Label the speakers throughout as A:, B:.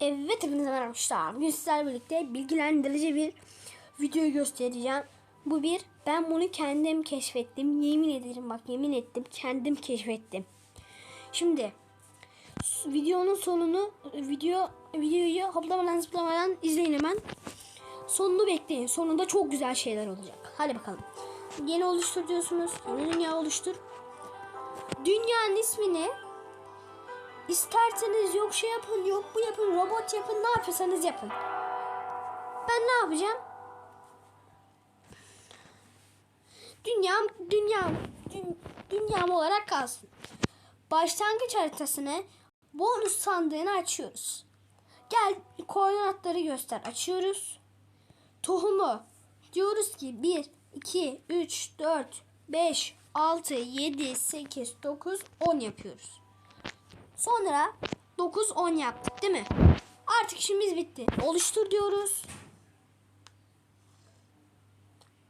A: Evet hepinize arkadaşlar. Bugün sizlerle birlikte bilgilendirici bir video göstereceğim. Bu bir ben bunu kendim keşfettim. Yemin ederim bak yemin ettim kendim keşfettim. Şimdi videonun sonunu video videoyu hoplamadan zıplamadan izleyin hemen. Sonunu bekleyin. Sonunda çok güzel şeyler olacak. Hadi bakalım. Yeni oluştur diyorsunuz. Yeni dünya oluştur. Dünyanın ismini İsterseniz yok şey yapın, yok bu yapın, robot yapın, ne yapıyorsanız yapın. Ben ne yapacağım? Dünyam, dünyam, dün, dünyam olarak kalsın. Başlangıç haritasını bonus sandığını açıyoruz. Gel koordinatları göster. Açıyoruz. Tohumu diyoruz ki 1, 2, 3, 4, 5, 6, 7, 8, 9, 10 yapıyoruz. Sonra 9 10 yaptık değil mi? Artık işimiz bitti. Oluştur diyoruz.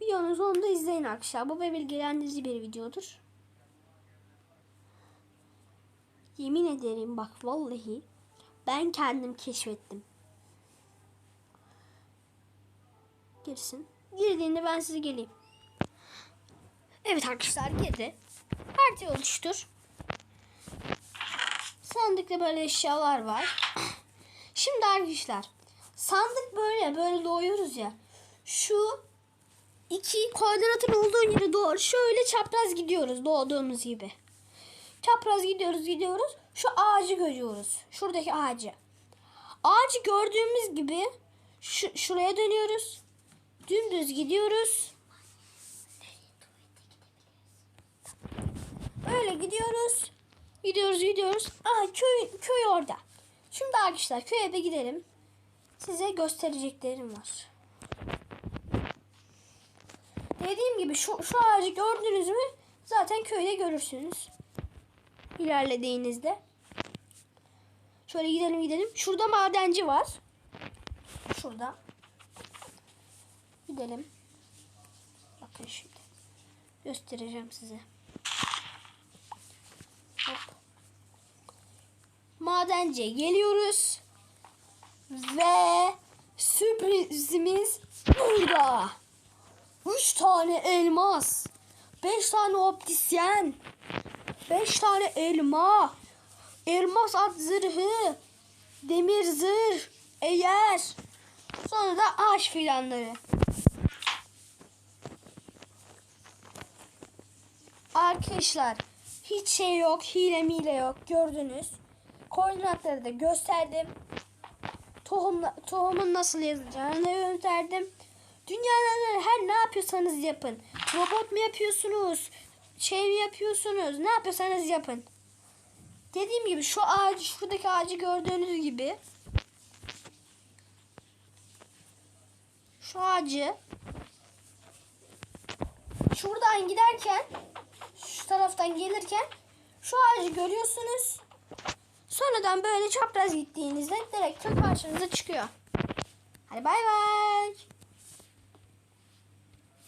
A: Videonun sonunda izleyin arkadaşlar. Bu bir bilgilendirici bir videodur. Yemin ederim bak vallahi ben kendim keşfettim. Girsin. Girdiğinde ben size geleyim. Evet arkadaşlar girdi. Parti oluştur. Sandıkta böyle eşyalar var. Şimdi arkadaşlar sandık böyle böyle doğuyoruz ya. Şu iki koordinatın olduğu yere doğru şöyle çapraz gidiyoruz doğduğumuz gibi. Çapraz gidiyoruz gidiyoruz. Şu ağacı görüyoruz. Şuradaki ağacı. Ağacı gördüğümüz gibi şu, şuraya dönüyoruz. Dümdüz gidiyoruz. Böyle gidiyoruz. Gidiyoruz gidiyoruz. Aa köy köy orada. Şimdi arkadaşlar köye de gidelim. Size göstereceklerim var. Dediğim gibi şu, şu ağacı gördünüz mü zaten köyde görürsünüz. İlerlediğinizde. Şöyle gidelim gidelim. Şurada madenci var. Şurada. Gidelim. Bakın şimdi. Göstereceğim size. Madenciye geliyoruz. Ve sürprizimiz burada. 3 tane elmas. 5 tane optisyen. 5 tane elma. Elmas at zırhı. Demir zırh. Eğer. Sonra da ağaç fidanları. Arkadaşlar hiç şey yok, hile mile yok gördünüz. Koordinatları da gösterdim. Tohumla, tohumun nasıl yazılacağını gösterdim. Dünyada her ne yapıyorsanız yapın. Robot mu yapıyorsunuz? Şey mi yapıyorsunuz? Ne yapıyorsanız yapın. Dediğim gibi şu ağacı, şuradaki ağacı gördüğünüz gibi şu ağacı şuradan giderken şu taraftan gelirken şu ağacı görüyorsunuz. Sonradan böyle çapraz gittiğinizde direkt karşınıza çıkıyor. Hadi bay bay.